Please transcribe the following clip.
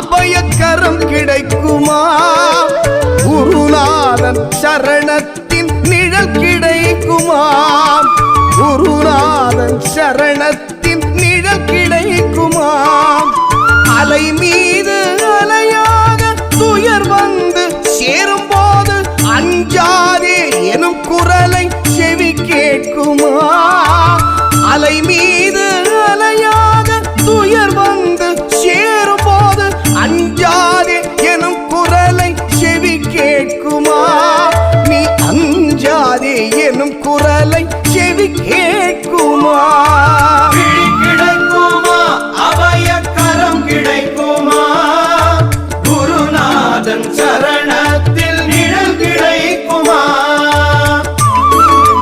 அபயக்கரம் கிடைக்குமா? குருநாதன் சரணத்தின் நிழல் கிடைக்குமா? குருநாதன் சரணத்தின் அஞ்சாதே எனும் குரலை செவி கேட்குமா? நீ அஞ்சாதே எனும் குரலை செவி கேட்க